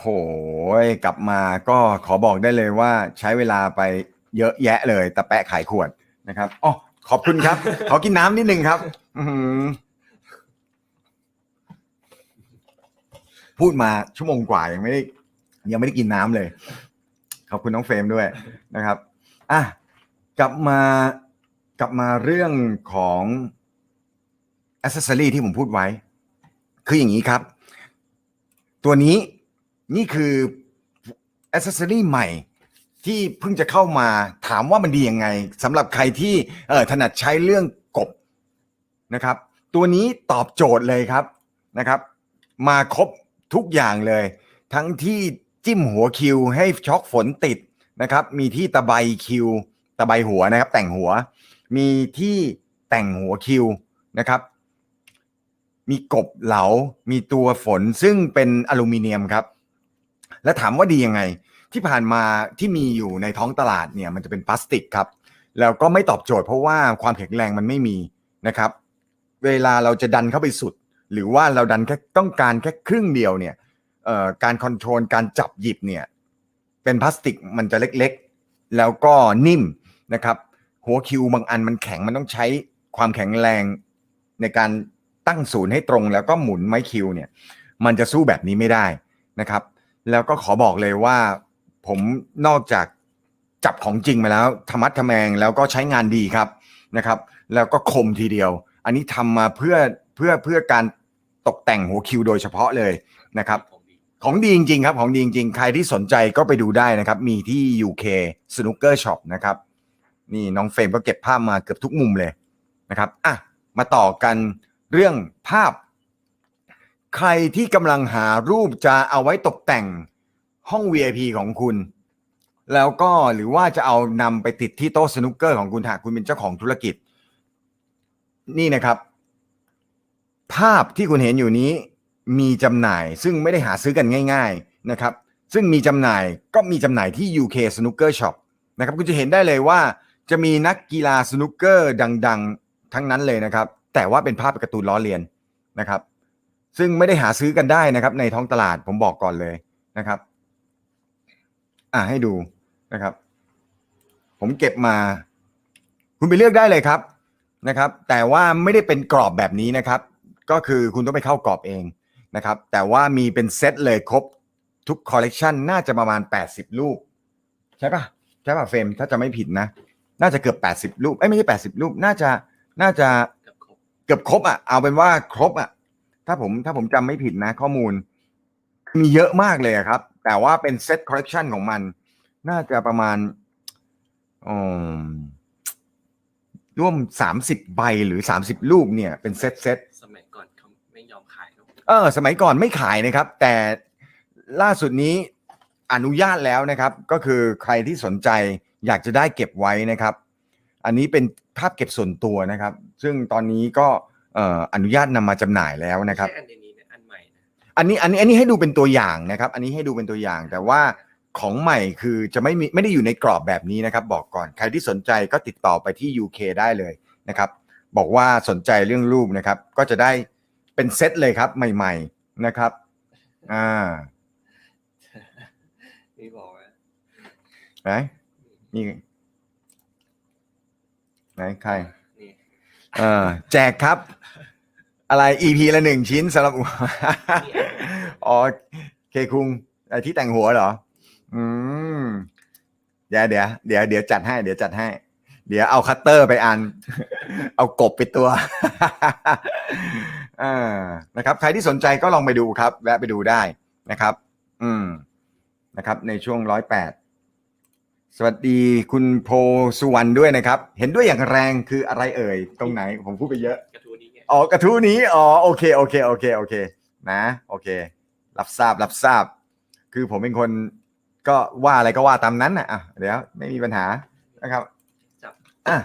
โหกลับมาก็ขอบอกได้เลยว่าใช้เวลาไปเยอะแยะเลยตะแปะขายขวดนะครับอ๋อขอบคุณครับ ขอกินน้ำนิดนึงครับอื้อหือพูดมาชั่วโมงกว่ายังไม่ได้ยังไม่ได้กินน้ำเลย ขอบคุณน้องเฟรมด้วยนะครับอะกลับมากลับมาเรื่องของอ c เซ s ซอรีที่ผมพูดไว้ คืออย่างนี้ครับ ตัวนี้ นี่คืออ c เซ s ซอรีใหม่ที่เพิ่งจะเข้ามาถามว่ามันดียังไงสำหรับใครที่เออถนัดใช้เรื่องกบนะครับ ตัวนี้ตอบโจทย์เลยครับนะครับ มาครบทุกอย่างเลย ทั้งที่จิ้มหัวคิวให้ช็อกฝนติดนะครับ มีที่ตะไบคิว ตะไบหัวนะครับ แต่งหัว มีที่แต่งหัวคิวนะครับ มีกบเหลา มีตัวฝนซึ่งเป็นอลูมิเนียมครับ และถามว่าดียังไง ที่ผ่านมาที่มีอยู่ในท้องตลาดเนี่ยมันจะเป็นพลาสติกครับ แล้วก็ไม่ตอบโจทย์เพราะว่าความแข็งแรงมันไม่มีนะครับ เวลาเราจะดันเข้าไปสุด หรือว่าเราดันแค่ต้องการแค่ครึ่งเดียวเนี่ยการคอนโทรลการจับหยิบเนี่ยเป็นพลาสติกมันจะเล็กๆ แล้วก็นิ่มนะครับ หัวคิวบางอันมันแข็งมันต้องใช้ความแข็งแรงในการตั้งศูนย์ให้ตรงแล้วก็หมุนไม้คิวเนี่ยมันจะสู้แบบนี้ไม่ได้นะครับ แล้วก็ขอบอกเลยว่า ผมนอกจากจับของจริงมาแล้วธรรมัดทแมงแล้วก็ใช้งานดีครับนะครับ แล้วก็คมทีเดียว อันนี้ทำมาเพื่อเพื่อเพื่อการตกแต่งหัวคิวโดยเฉพาะเลยนะครับ ของดีจริงๆครับ ของดีจริงๆ ใครที่สนใจก็ไปดูได้นะครับ มีที่ UK Snooker Shop นะครับ นี่น้องเฟรมก็เก็บภาพมาเกือบทุกมุมเลยนะครับอะมาต่อกันเรื่องภาพ ใครที่กำลังหารูปจะเอาไว้ตกแต่งห้อง VIP ของคุณ แล้วก็หรือว่าจะเอานำไปติดที่โต๊ะสนุกเกอร์ของคุณหากคุณเป็นเจ้าของธุรกิจ นี่นะครับ ภาพที่คุณเห็นอยู่นี้มีจำหน่ายซึ่งไม่ได้หาซื้อกันง่าย ๆนะครับ ซึ่งมีจำหน่ายก็มีจำหน่ายที่ UK Snooker Shop นะครับคุณจะเห็นได้เลยว่าจะมีนักกีฬาสนุกเกอร์ดัง ๆ ทั้งนั้นเลยนะครับ แต่ว่าเป็นภาพการ์ตูนล้อเลียนนะครับ ซึ่งไม่ได้หาซื้อกันได้นะครับ ในท้องตลาดผมบอกก่อนเลยนะครับ อ่าให้ดูนะครับ ผมเก็บมา คุณไปเลือกได้เลยครับนะครับ แต่ว่าไม่ได้เป็นกรอบแบบนี้นะครับ ก็คือคุณต้องไปเข้ากรอบเองนะครับ แต่ว่ามีเป็นเซตเลยครบทุกคอลเลกชันน่าจะประมาณ 80 ลูก ใช่ปะใช่ปะเฟรมถ้าจะไม่ผิดนะ น่าจะเกือบ 80ลูกเอ้ยไม่ใช่ 80ลูกน่าจะน่าจะเกือบครบอะเอาเป็นว่าครบอะ ถ้าผมถ้าผมจำไม่ผิดนะข้อมูล มีเยอะมากเลยอะครับ แต่ว่าเป็นเซตคอลเลกชันของมัน น่าจะประมาณอืมร่วมสามสิบใบหรือสามสิบลูกเนี่ย เป็นเซตเซตสมัยก่อนเขาไม่ยอมขายเนอะเออ สมัยก่อนไม่ขายนะครับ แต่ล่าสุดนี้อนุญาตแล้วนะครับ ก็คือใครที่สนใจอยากจะได้เก็บไว้นะครับ อันนี้เป็นภาพเก็บส่วนตัวนะครับ ซึ่งตอนนี้ก็ เอ่ออนุญาตนำมาจำหน่ายแล้วนะครับแค่อันเดียวนี้เนี่ยอันใหม่นะอันนี้อันนี้อันนี้ให้ดูเป็นตัวอย่างนะครับ อันนี้ให้ดูเป็นตัวอย่าง แต่ว่าของใหม่คือจะไม่มีไม่ได้อยู่ในกรอบแบบนี้นะครับ บอกก่อนใครที่สนใจก็ติดต่อไปที่ UK ได้เลยนะครับ บอกว่าสนใจเรื่องรูปนะครับ ก็จะได้เป็นเซตเลยครับใหม่ ๆนะครับอ่านี่บอกว่าไหนนี่ไหนใครนี่ เออแจกครับ อะไร EP ละหนึ่งชิ้นสำหรับ อ๋อเคคุงไอ้ที่แต่งหัวเหรอ อืม เดี๋ยวเดี๋ยวเดี๋ยวเดี๋ยวจัดให้ เดี๋ยวจัดให้ เดี๋ยวเอาคัตเตอร์ไปอัน เอากบไปตัวอ่านะครับ ใครที่สนใจก็ลองไปดูครับ แวะไปดูได้นะครับ อืมนะครับ ในช่วงร้อยแปด สวัสดีคุณโพสุวรรณด้วยนะครับ เห็นด้วยอย่างแรงคืออะไรเอ่ย ตรงไหนผมพูดไปเยอะ กระทู้นี้ไงอ๋อกระทู้นี้อ๋อโอเคโอเคโอเคโอเค นะ โอเค รับทราบรับทราบ คือผมเป็นคนก็ว่าอะไรก็ว่าตามนั้นนะอะเดี๋ยวไม่มีปัญหานะครับจับอะ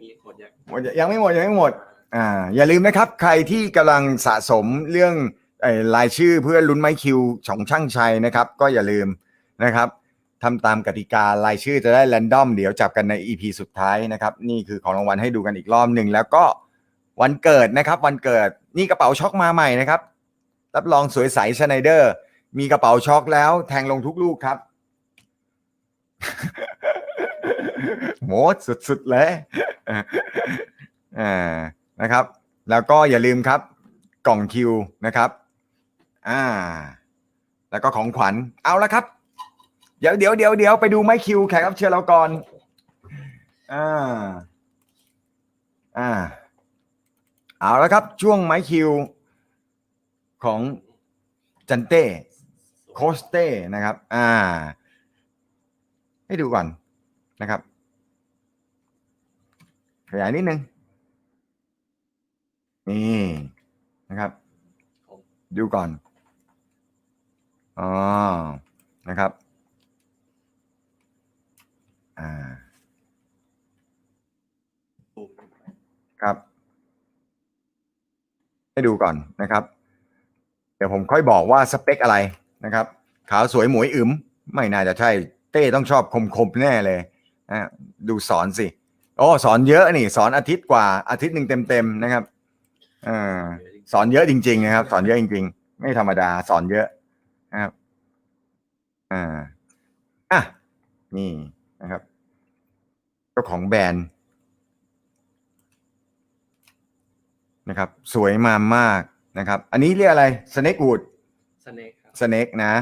มีหมดยังหมดยังไม่หมดยังไม่หมดอ่าอย่าลืมนะครับ ใครที่กำลังสะสมเรื่องเอ่อรายชื่อเพื่อลุ้นไม้คิวของช่างชัยนะครับ ก็อย่าลืมนะครับ ทำตามกติการายชื่อจะได้แรนดอมเดี๋ยวจับกันใน EP สุดท้ายนะครับ นี่คือของรางวัลให้ดูกันอีกรอบหนึ่งแล้วก็วันเกิดนะครับ วันเกิดนี่กระเป๋าช็อคมาใหม่นะครับ รับรองสวยใสชไนเดอร์ มีกระเป๋าช็อคแล้ว แทงลงทุกลูกครับโหดสุดๆเลยอ่านะครับ แล้วก็อย่าลืมครับ กล่องคิวนะครับ อ่า แล้วก็ของขวัญเอาละครับ เดี๋ยวเดี๋ยวเดี๋ยวเดี๋ยวไปดูไม้คิวแขกรับเชิญเราก่อน อ่า อ่า เอาและครับช่วงไม้คิวของจันเต้โคสเต้นะครับ อ่า ให้ดูก่อนนะครับ ขยายนิดนึง นี่นะครับ ดูก่อน อ๋อ นะครับ อ่า ครับ ให้ดูก่อนนะครับ เดี๋ยวผมค่อยบอกว่าสเปคอะไรนะครับ ขาวสวยหมวยอึมไม่น่าจะใช่ เต้ต้องชอบคมๆแน่เลยอะดูสอนสิโอ้สอนเยอะนี่ สอนอาทิตย์กว่าอาทิตย์หนึ่งเต็มๆนะครับอ่าสอนเยอะจริง ๆ นะครับ สอนเยอะจริง ๆ ไม่ธรรมดา สอนเยอะนะครับอ่าอะนี่นะครับ เจ้าของแบรนด์นะครับ สวยมามากนะครับ อันนี้เรียกอะไรสเน็กวูดสเนกครับสเน็กนะ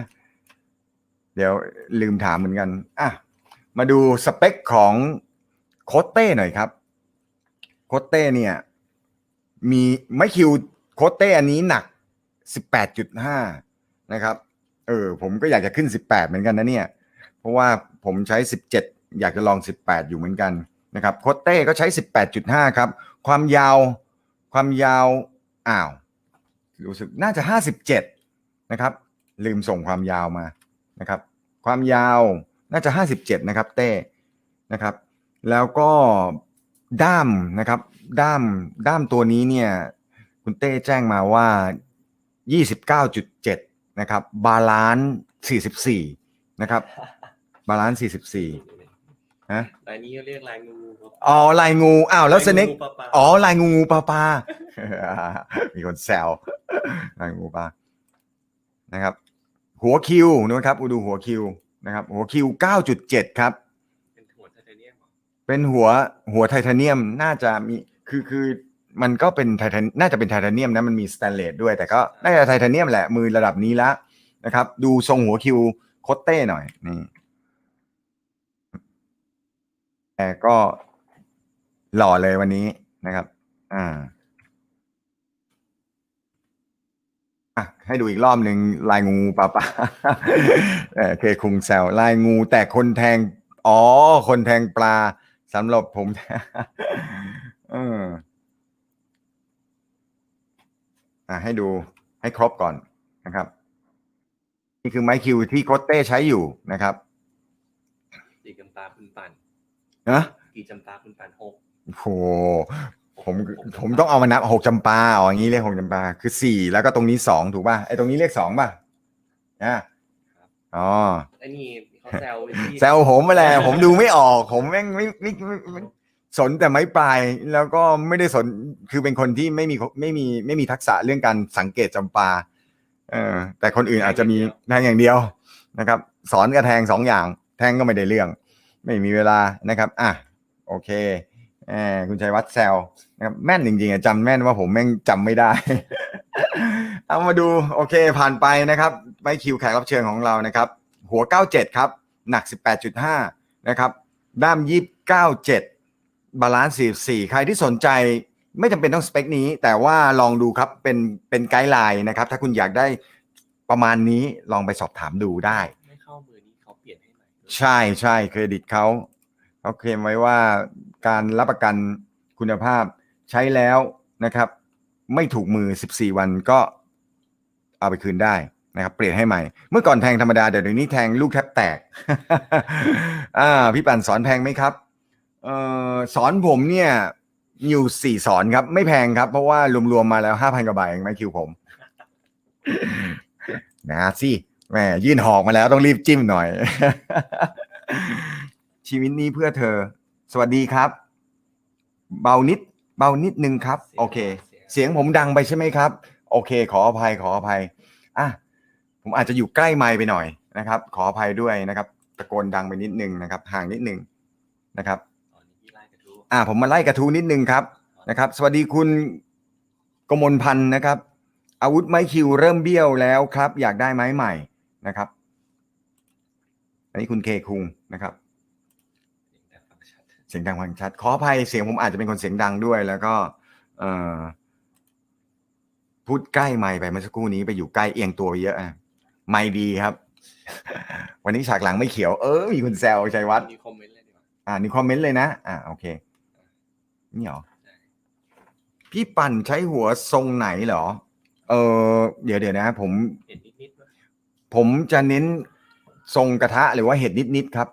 เดี๋ยวลืมถามเหมือนกันอะมาดูสเปคของโคตเต้หน่อยครับ โคตเต้เนี่ย มีไม่คิวโคตเต้อันนี้หนัก 18.5 นะครับ เออ ผมก็อยากจะขึ้น 18 เหมือนกันนะเนี่ย เพราะว่าผมใช้ 17 อยากจะลอง 18 อยู่เหมือนกันนะครับโคตเต้ก็ใช้ 18.5 ครับ ความยาวความยาวอ้าวรู้สึกน่าจะ 57 นะครับ ลืมส่งความยาวมานะครับ ความยาวน่าจะ 57 นะครับ เต้นะครับ แล้วก็ด้ามนะครับด้ามด้ามตัวนี้เนี่ยคุณเต้แจ้งมาว่า 29.7 นะครับ บาลานซ์44 นะครับ บาลานซ์44 ฮะลายนี้เรียกลายงูครับอ๋อลายงูอ้าวแล้วสเน็กายงูปลาๆอ๋อลายงูงูปลาปลา มีคนแซวลายงูปลานะครับ หัวคิวนะครับดูหัวคิวนะครับ หัวคิว 9.7 ครับ เป็นหัวไทเทเนียมเหรอเป็นหัวหัวไทเทเนียมน่าจะมีคือคือมันก็เป็นไทเทนน่าจะเป็นไทเทเนียมนะมันมีสแตนเลสด้วย แต่ก็น่าจะไทเทเนียมแหละมือระดับนี้ละนะครับ ดูทรงหัวคิวโคตเต้หน่อยนี่แต่ ก็หล่อเลยวันนี้นะครับ อ่าอะให้ดูอีกรอบหนึ่งลายงูปลาปลาเออเคคุงแซวลายงูแต่คนแทง อ๋อ คนแทงปลาสำหรับผมเอออะให้ดูให้ครบก่อนนะครับ นี่คือไม้คิวที่โคตเต้ใช้อยู่นะครับกี่จำปาคุณปั่น นะกี่จำปาคุณปั่นหกโอ้โหผมผมต้องเอามานับหกจำปาอ๋ออย่างนี้เรียกหกจำปาคือสี่แล้วก็ตรงนี้สองถูกป่ะไอ้ตรงนี้เรียกสองป่ะอะอ๋อไอ้นี่เขาแซวไอ้ที่แซวผมมาแหละผมดูไม่ออก ผมแม่งไม่ไม่ไม่ไม่สนแต่ไม้ปลายแล้วก็ไม่ได้สนคือเป็นคนที่ไม่มีไม่มีไม่มีทักษะเรื่องการสังเกตจำปาเออแต่คนอื่นอาจจะมีแทงอย่างเดียวนะครับ สอนกับแทงสองอย่าง แทงก็ไม่ได้เรื่อง ไม่มีเวลานะครับ อะโอเคแหมคุณชัยวัฒน์แซวนะครับแม่นจริงๆอะจำแม่นว่าผมแม่งจำไม่ได้ เอามาดูโอเคผ่านไปนะครับไปคิวแขกรับเชิญของเรานะครับ หัว 97 ครับ หนัก 18.5 นะครับ ด้าม 297 บาลานซ์ 44 ใครที่สนใจไม่จำเป็นต้องสเปคนี้ แต่ว่าลองดูครับเป็นเป็นไกด์ไลน์นะครับ ถ้าคุณอยากได้ประมาณนี้ลองไปสอบถามดูได้ ใช่ใช่เครดิตเขาเขาเคลมไว้ว่าการรับประกันคุณภาพใช้แล้วนะครับ ไม่ถูกมือ 14 วันก็เอาไปคืนได้นะครับ เปลี่ยนให้ใหม่ เมื่อก่อนแทงธรรมดาเดี๋ยวนี้แทงลูกแทบแตก อ่า พี่ปั่นสอนแพงไหมครับเอ่อสอนผมเนี่ยอยู่สี่สอนครับ ไม่แพงครับ เพราะว่ารวมๆมาแล้วห้าพันกว่าบาทเองไหมคิวผม นะสิ แหมยื่นหอกมาแล้วต้องรีบจิ้มหน่อย ชีวิตนี้เพื่อเธอ สวัสดีครับ เบานิด เบานิดนึงครับ โอเค เสียงผมดังไปใช่ไหมครับ โอเค ขออภัยขออภัยอะผมอาจจะอยู่ใกล้ไมค์ไปหน่อยนะครับ ขออภัยด้วยนะครับ ตะโกนดังไปนิดนึงนะครับ ห่างนิดนึงนะครับอ๋อนี่พี่ไล่กระทู้อ่าผมมาไล่กระทู้นิดนึงครับนะครับ สวัสดีคุณกมลพันธ์นะครับ อาวุธไม้คิวเริ่มเบี้ยวแล้วครับ อยากได้ไม้ใหม่ นะครับ อันนี้คุณเคคุงนะครับแต่ฟังชัดเสียงดังฟังชัดขออภัยเสียงผมอาจจะเป็นคนเสียงดังด้วย แล้วก็เอ่อพูดใกล้ไมค์ไปเมื่อสักครู่นี้ไปอยู่ใกล้เอียงตัวไปเยอะอะไม่ดีครับ วันนี้ฉากหลังไม่เขียวเออมีคุณแซวชัยวัฒน์มีคอมเมนต์เลยดีกว่าอ่านี่คอมเมนต์เลยนะ อ่าโอเคนี่เหรอใช่พี่ปั่นใช้หัวทรงไหนเหรอ เออเดี๋ยวเดี๋ยวนะ ผมเห็นนิดๆว่า ผมจะเน้นทรงกระทะหรือว่าเห็ดนิดๆครับ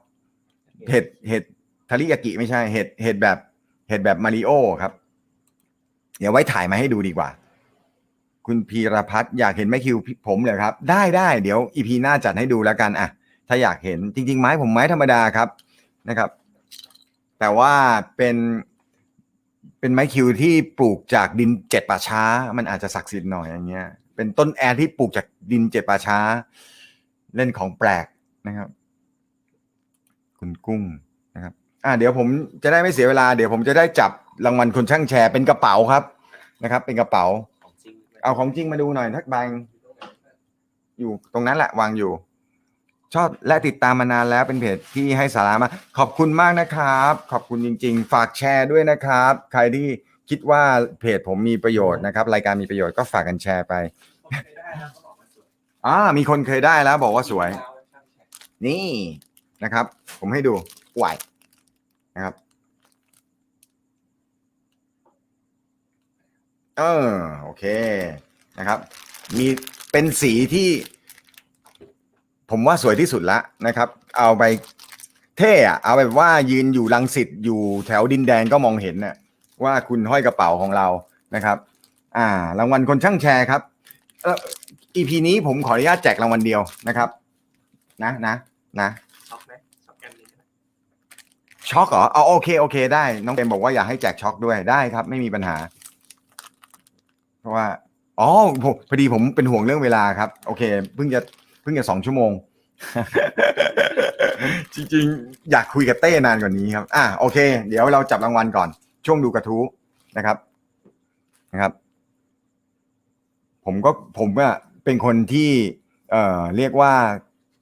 เห็ดเห็ดทาริยากิไม่ใช่ เห็ดเห็ดแบบเห็ดแบบมาริโอครับ เดี๋ยวไว้ถ่ายมาให้ดูดีกว่า คุณพีรพัฒน์อยากเห็นไม้คิวผมเลยครับ ได้ได้เดี๋ยวอีพีหน้าจัดให้ดูแล้วกันอะ ถ้าอยากเห็นจริง ๆ ไม้ผมไม้ธรรมดาครับนะครับ แต่ว่าเป็นเป็นไม้คิวที่ปลูกจากดินเจ็ดป่าช้า มันอาจจะศักดิ์สิทธิ์หน่อยอย่างเงี้ย เป็นต้นแอร์ที่ปลูกจากดินเจ็ดป่าช้า เล่นของแปลกนะครับ คุณกุ้งนะครับ อ่า เดี๋ยวผมจะได้ไม่เสียเวลาเดี๋ยวผมจะได้จับรางวัลคนช่างแชร์เป็นกระเป๋าครับนะครับ เป็นกระเป๋า เอาของจริงมาดูหน่อยทักใบงอยู่ตรงนั้นแหละวางอยู่ ชอบและติดตามมานานแล้วเป็นเพจที่ให้สาระมา ขอบคุณมากนะครับ ขอบคุณจริง ๆ ฝากแชร์ด้วยนะครับ ใครที่ คิดว่าเพจผมมีประโยชน์นะครับ รายการมีประโยชน์ก็ฝากกันแชร์ไปผมเคยได้แล้วเขาบอกมาสวยอ่ามีคนเคยได้แล้วบอกว่าสวยดาวช่างแชร์นี่นะครับ ผมให้ดูไหวนะครับ เออโอเคนะครับ มีเป็นสีที่ผมว่าสวยที่สุดละนะครับ เอาไปเท่อะเอาแบบว่ายืนอยู่ลังสิตอยู่แถวดินแดงก็มองเห็นน่ะ ว่าคุณห้อยกระเป๋าของเรานะครับ อ่ารางวัลคนช่างแชร์ครับเออ EP นี้ผมขออนุญาตแจกรางวัลเดียวนะครับ นะนะนะช็อกไหมช็อกกันนี้ไหมช็อกเหรอเอาโอเคโอเคได้ น้องเต็มบอกว่าอยากให้แจกช็อกด้วยได้ครับ ไม่มีปัญหา เพราะว่าอ๋อพอดีผมเป็นห่วงเรื่องเวลาครับ โอเคเพิ่งจะเพิ่งจะสองชั่วโมง จริงๆ อยากคุยกับเต้นานกว่านี้ครับ อะโอเค เดี๋ยวเราจับรางวัลก่อน ช่วงดูกระทู้นะครับนะครับ ผมก็ผมก็เป็นคนที่เอ่อเรียกว่า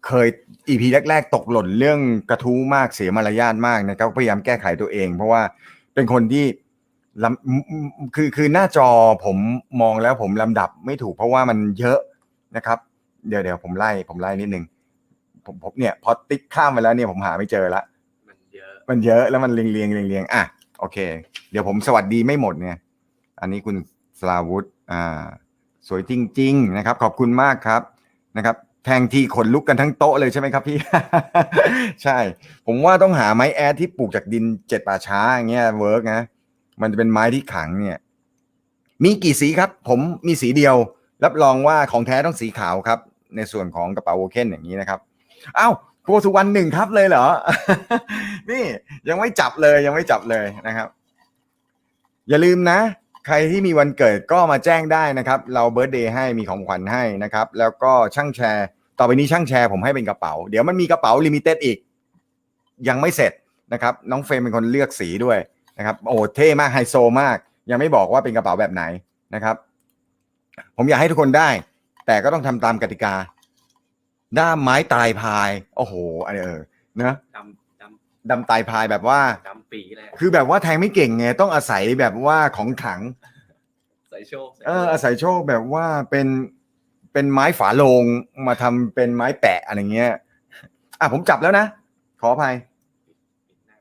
เคยอีพีแรก ๆ ตกหล่นเรื่องกระทู้มากเสียมารยาทมากนะครับพยายามแก้ไขตัวเอง เพราะว่าเป็นคนที่ลำคือคือหน้าจอผมมองแล้วผมลำดับไม่ถูกเพราะว่ามันเยอะนะครับ เดี๋ยวเดี๋ยวผมไล่ผมไล่นิดนึงผมผมเนี่ยพอติ๊กข้ามไปแล้วเนี่ยผมหาไม่เจอละมันเยอะมันเยอะแล้วมันเรียงเรียงเรียงเรียงอะ โอเค เดี๋ยวผมสวัสดีไม่หมดเนี่ย อันนี้คุณสลาวุธอ่า สวยจริง ๆ นะครับ ขอบคุณมากครับนะครับ แทงทีขนลุกกันทั้งโต๊ะเลยใช่ไหมครับพี่ ใช่ ผมว่าต้องหาไม้แอดที่ปลูกจากดินเจ็ดป่าช้าอย่างเงี้ยเวิร์กนะ มันจะเป็นไม้ที่ขังเนี่ย มีกี่สีครับ ผมมีสีเดียว รับรองว่าของแท้ต้องสีขาวครับ ในส่วนของกระเป๋าโอเคนอย่างนี้นะครับ อ้าว โกสุวรรณหนึ่งครับเลยเหรอ นี่ยังไม่จับเลยยังไม่จับเลยนะครับ อย่าลืมนะ ใครที่มีวันเกิดก็มาแจ้งได้นะครับ เราเบิร์ d เดย์ให้มีของขวัญให้นะครับ แล้วก็ช่างแชร์ ต่อไปนี้ช่างแชร์ผมให้เป็นกระเป๋า เดี๋ยวมันมีกระเป๋าลิมิเต็ดอีก ยังไม่เสร็จนะครับ น้องเฟรมเป็นคนเลือกสีด้วยนะครับโอ้เท่มากไฮโซมาก ยังไม่บอกว่าเป็นกระเป๋าแบบไหนนะครับ ผมอยากให้ทุกคนได้ แต่ก็ต้องทำตามกติกา ด้ามไม้ตายพาย โอ้โหอันนี้เออเนอะดำดดำตายพายแบบว่าำดำปีเลยอะคือแบบว่าแทงไม่เก่งไงต้องอาศัยแบบว่าของขลัง ใส่โชคใส่เอออาศัยโชคแบบว่าเป็นเป็นไม้ฝาโลงมาทำเป็นไม้แปะอะไรเงี้ยอะผมจับแล้วนะ ขออภัยปิดหน้า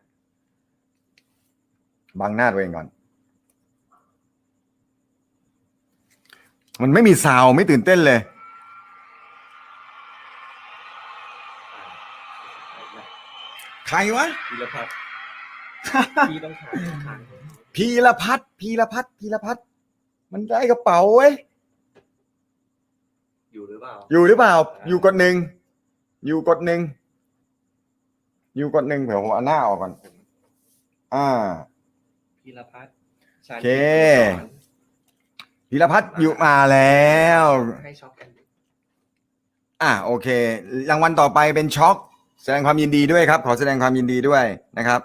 บังหน้าตัวเองก่อน มันไม่มีซาวด์ไม่ตื่นเต้นเลย อ่า ใครวะ พีรพัฒน์ พี่ต้องถามต้องถามพีรพัฒน์พีรพัฒน์พีรพัฒน์มันได้กระเป๋าเว้ย อยู่หรือเปล่า อยู่หรือเปล่า อยู่กดหนึ่ง อยู่กดหนึ่ง อยู่กดหนึ่งเผื่อผมเอาหน้าออกก่อน อ่า พีรพัฒน์ชาญโอเคสอนพีรพัฒน์อยู่มาแล้ว ให้ช็อกกัน อะโอเค รางวัลต่อไปเป็นช็อค แสดงความยินดีด้วยครับ ขอแสดงความยินดีด้วยนะครับ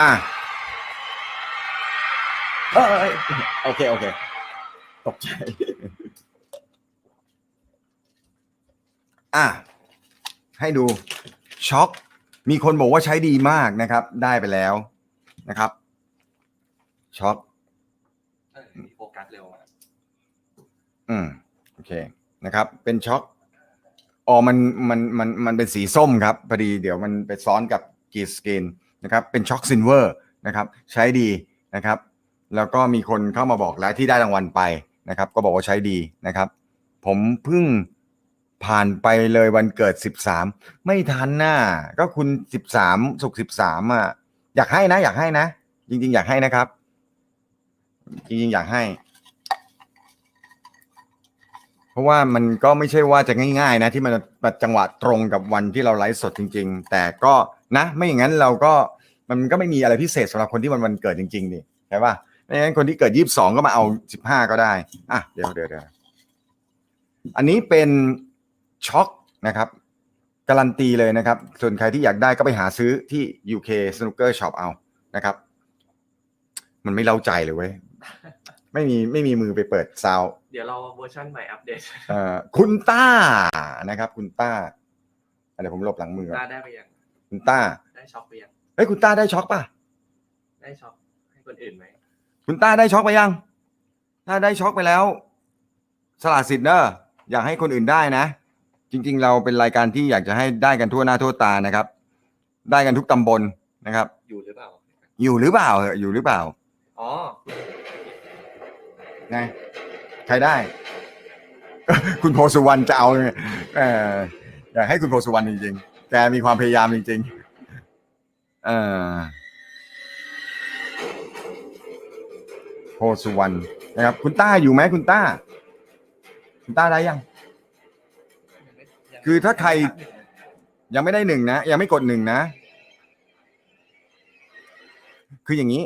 อะเอ้ยโอเค โอเค ตกใจ อะ ให้ดู ช็อคมีคนบอกว่าใช้ดีมากนะครับ ได้ไปแล้วนะครับ ช็อคเออมีโฟกัสเร็วอะอืม โอเค นะครับ เป็นช็อคอ๋อมันมันมันมันเป็นสีส้มครับพอดีเดี๋ยวมันไปซ้อนกับกีสกินนะครับเป็นช็อคซินเวอร์นะครับใช้ดีนะครับ แล้วก็มีคนเข้ามาบอกแล้วที่ได้รางวัลไปนะครับ ก็บอกว่าใช้ดีนะครับ ผมเพิ่งผ่านไปเลยวันเกิดสิบสามไม่ทันน่ะก็คุณสิบสามสุกสิบสามอะอยากให้นะ อยากให้นะ จริง ๆ อยากให้นะครับ จริง ๆ อยากให้ ราะว่ามันก็ไม่ใช่ว่าจะง่าย ๆ นะที่มันมาจังหวะตรงกับวันที่เราไลฟ์สดจริง ๆ แต่ก็นะ ไม่อย่างนั้นเราก็มันก็ไม่มีอะไรพิเศษสำหรับคนที่มันวันเกิดจริงๆนี่ใช่ป่ะไม่อย่างนั้นคนที่เกิดยี่สิบสองก็มาเอาสิบห้าก็ได้อะเดี๋ยวเดี๋ยวเดี๋ยวอันนี้เป็นช็อคนะครับการันตีเลยนะครับ ส่วนใครที่อยากได้ก็ไปหาซื้อที่ UK Snooker Shop เอานะครับ มันไม่เล่าใจเลยเว้ย ไม่มีไม่มีมือไปเปิดซาวเดี๋ยวเราเวอร์ชันใหม่อัปเดตเอ่อคุณต้านะครับ คุณต้าอะเดี๋ยวผมหลบหลังมือก่อนต้าได้ไปยังคุณต้าได้ช็อคไปยังเฮ้ยคุณต้าได้ช็อกป่ะ ได้ช็อคให้คนอื่นไหมคุณต้าได้ช็อกไปยัง ถ้าได้ช็อกไปแล้ว สละสิทธิ์เนอะอยากให้คนอื่นได้นะ จริง ๆ เราเป็นรายการที่อยากจะให้ได้กันทั่วหน้าทั่วตานะครับ ได้กันทุกตำบลนะครับ อยู่หรือเปล่าอยู่หรือเปล่าเหอะอยู่หรือเปล่าอ๋อไง ใครได้ คุณโพสุวรรณจะเอาเอออยากให้คุณโพสุวรรณจริงๆ แกมีความพยายามจริงๆเออโพสุวรรณนะครับ คุณต้าอยู่ไหมคุณต้า คุณต้าได้ยัง คือถ้าใครยังไม่ได้หนึ่งนะ ยังไม่กดหนึ่งนะ คืออย่างนี้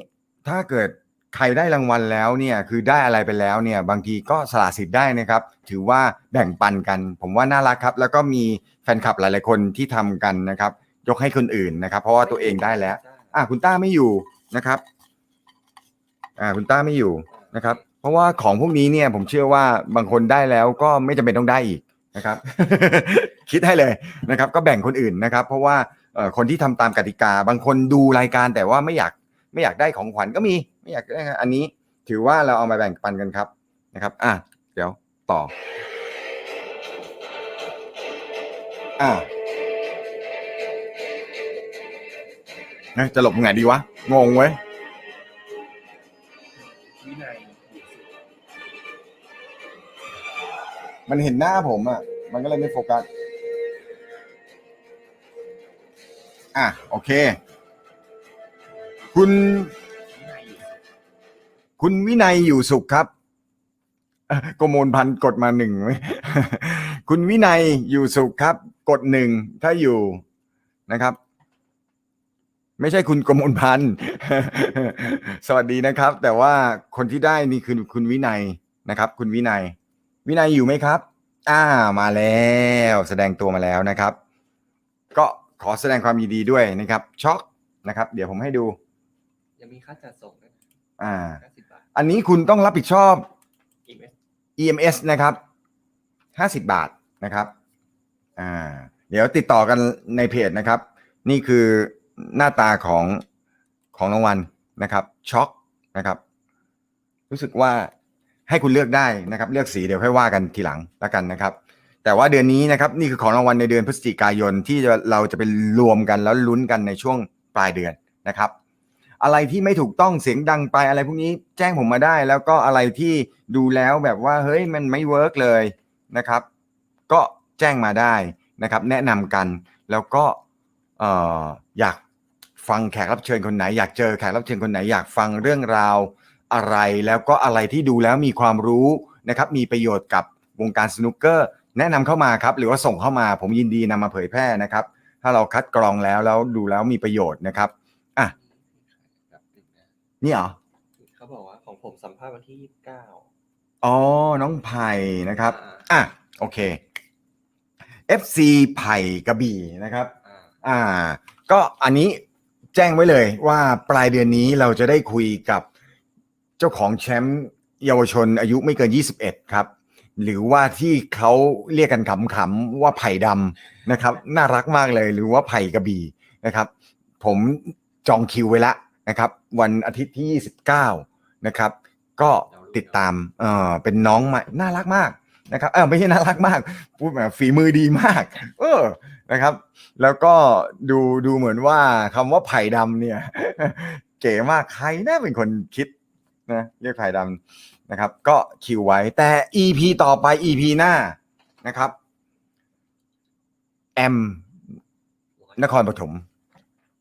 ถ้าเกิด ใครได้รางวัลแล้วเนี่ยคือได้อะไรไปแล้วเนี่ยบางทีก็สละสิทธิ์ได้นะครับ ถือว่าแบ่งปันกัน ผมว่าน่ารักครับ แล้วก็มีแฟนคลับหลาย ๆ คนที่ทำกันนะครับ ยกให้คนอื่นนะครับ เพราะว่าตัวเองได้แล้ว อะคุณต้าไม่อยู่นะครับ อ่าคุณต้าไม่อยู่นะครับ เพราะว่าของพวกนี้เนี่ยผมเชื่อว่าบางคนได้แล้วก็ไม่จำเป็นต้องได้อีกนะครับ คิดให้เลยนะครับ ก็แบ่งคนอื่นนะครับ เพราะว่าเอ่อคนที่ทำตามกติกา บางคนดูรายการแต่ว่าไม่อยากไม่อยากได้ของขวัญก็มี ไม่อยากได้อันนี้ถือว่าเราเอามาแบ่งปันกันครับนะครับอะเดี๋ยวต่ออะเอ๊ะจะหลบไงดีวะ งงเว้ยมันเห็นหน้าผมอะ มันก็เลยไม่โฟกัส อะ โอเค คุณ คุณวินัยอยู่สุขครับเอ่อโกโมลพันธ์กดมาหนึ่งไหมคุณวินัยอยู่สุขครับ กดหนึ่งถ้าอยู่นะครับ ไม่ใช่คุณโกโมลพันธ์สวัสดีนะครับ แต่ว่าคนที่ได้นี่คือคุณวินัยนะครับ คุณวินัย วินัยอยู่ไหมครับ อ่ามาแล้ว แสดงตัวมาแล้วนะครับ ก็ขอแสดงความยินดีด้วยนะครับ ช็อกนะครับ เดี๋ยวผมให้ดู ยังมีค่าจัดส่งด้วยนะอ่าห้าสิบบาท อันนี้คุณต้องรับผิดชอบ EMS นะครับห้าสิบบาทนะครับ อ่า เดี๋ยวติดต่อกันในเพจนะครับ นี่คือหน้าตาของของรางวัลนะครับช็อกนะครับ รู้สึกว่าให้คุณเลือกได้นะครับ เลือกสีเดี๋ยวค่อยว่ากันทีหลังแล้วกันนะครับ แต่ว่าเดือนนี้นะครับ นี่คือของรางวัลในเดือนพฤศจิกายนที่เราจะไปรวมกันแล้วลุ้นกันในช่วงปลายเดือนนะครับ อะไรที่ไม่ถูกต้องเสียงดังไปอะไรพวกนี้แจ้งผมมาได้ แล้วก็อะไรที่ดูแล้วแบบว่าเฮ้ยมันไม่เวิร์กเลยนะครับ ก็แจ้งมาได้นะครับ แนะนำกันแล้วก็ออยากฟังแขกรับเชิญคนไหน อยากเจอแขกรับเชิญคนไหนอยากฟังเรื่องราวอะไร แล้วก็อะไรที่ดูแล้วมีความรู้นะครับ มีประโยชน์กับวงการสนุกเกอร์ แนะนำเข้ามาครับ หรือว่าส่งเข้ามาผมยินดีนำมาเผยแพร่นะครับ ถ้าเราคัดกรองแล้วแล้วดูแล้วมีประโยชน์นะครับ นึ่งนะนี่เหรอ เขาบอกว่าของผมสัมภาษณ์วันที่ยี่สิบเก้าอ๋อ น้องไผ่นะครับ อ่าอะโอเค FC ไผ่กระบี่นะครับอ่าอ่า ก็อันนี้แจ้งไว้เลยว่าปลายเดือนนี้เราจะได้คุยกับเจ้าของแชมป์เยาวชนอายุไม่เกิน 21 ครับ หรือว่าที่เขาเรียกกันขำๆว่าไผ่ดำนะครับ น่ารักมากเลย หรือว่าไผ่กระบี่นะครับ ผมจองคิวไว้แล้ว นะครับ วันอาทิตย์ที่ 29 นะครับ ก็ติดตามเออเป็นน้องใหม่น่ารักมากนะครับเออไม่ใช่น่ารักมากพูดแบบฝีมือดีมาก เออนะครับ แล้วก็ดูดูเหมือนว่าคำว่าไผ่ดำเนี่ย เก๋มากใครน่าเป็นคนคิดนะเรียกไผ่ดำนะครับ ก็คิวไว้แต่ EP ต่อไป EP หน้านะครับแอมนครปฐม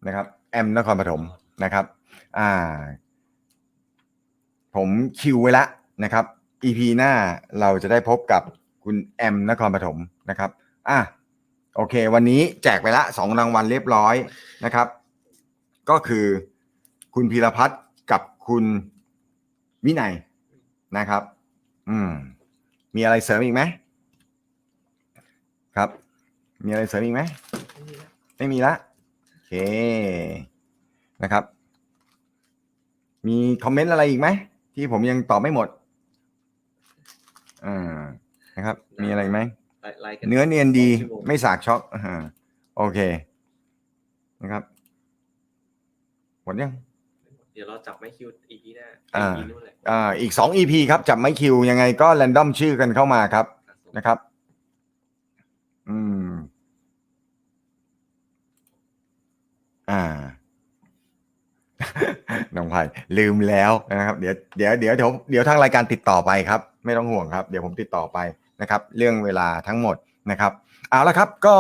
นะครับ แอมนครปฐมนะครับ อ่า ผมคิวไว้แล้วนะครับ EP หน้าเราจะได้พบกับคุณแอมนครปฐมนะครับอะโอเค วันนี้แจกไปละสองรางวัลเรียบร้อยนะครับ ก็คือคุณพีรพัฒน์กับคุณวินัยนะครับ อืม มีอะไรเสริมอีกไหมครับ มีอะไรเสริมอีกไหมไม่มีแล้วไม่มีละโอเคนะครับ มีคอมเมนต์อะไรอีกไหมที่ผมยังตอบไม่หมดอ่านะครับ มีอะไรอีกไหมไล่ไล่กัเนื้อเนียนดีสองชั่วโงไม่สากช็อกอ่าโอเค นะครับหมดยังเดี๋ยวเราจับไม้คิวอีพีหน้าอ่าอีนู่นแหละอ่าอีกสอง EP ครับจับไม้คิวยังไงก็แรนดอมชื่อกันเข้ามาครับอะส่งนะครับ อืม อ่า น้องไผ่ลืมแล้วนะครับ เดี๋ยวเดี๋ยวเดี๋ยวเดี๋ยวเดี๋ยวทางรายการติดต่อไปครับ ไม่ต้องห่วงครับ เดี๋ยวผมติดต่อไปนะครับ เรื่องเวลาทั้งหมดนะครับเอาละครับก็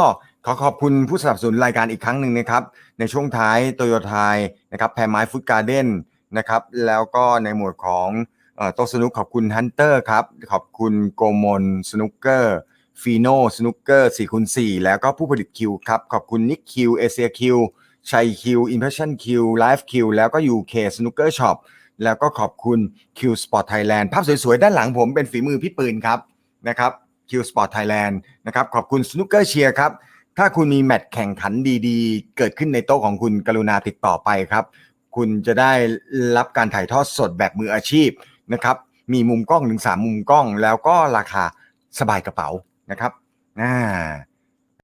ขอขอบคุณผู้สนับสนุนรายการอีกครั้งหนึ่งนะครับ ในช่วงท้ายโตโยไทยนะครับแพรไม้ฟูดการ์เด้นนะครับแล้วก็ในหมวดของโต๊ะสนุกขอบคุณฮันเตอร์ครับขอบคุณโกมลสนุกเกอร์ฟีโนสนุกเกอร์4คูณ4แล้วก็ผู้ผลิตคิวครับขอบคุณนิกคิวเอเชียคิว ชัยคิวอินเพรสชั่นคิวไลฟ์คิวแล้วก็ UK สนุกเกอร์ช็อปแล้วก็ขอบคุณ Q Sport Thailand ภาพสวยๆ ด้านหลังผมเป็นฝีมือพี่ปืนครับนะครับ Q Sport Thailand นะครับขอบคุณสนุกเกอร์เชียร์ครับถ้าคุณมีแมตช์แข่งขันดีๆ เกิดขึ้นในโต๊ะของคุณกรุณาติดต่อไปครับ คุณจะได้รับการถ่ายทอดสดแบบมืออาชีพนะครับมีมุมกล้องถึง3มุมกล้อง แล้วก็ราคาสบายกระเป๋านะครับอ่า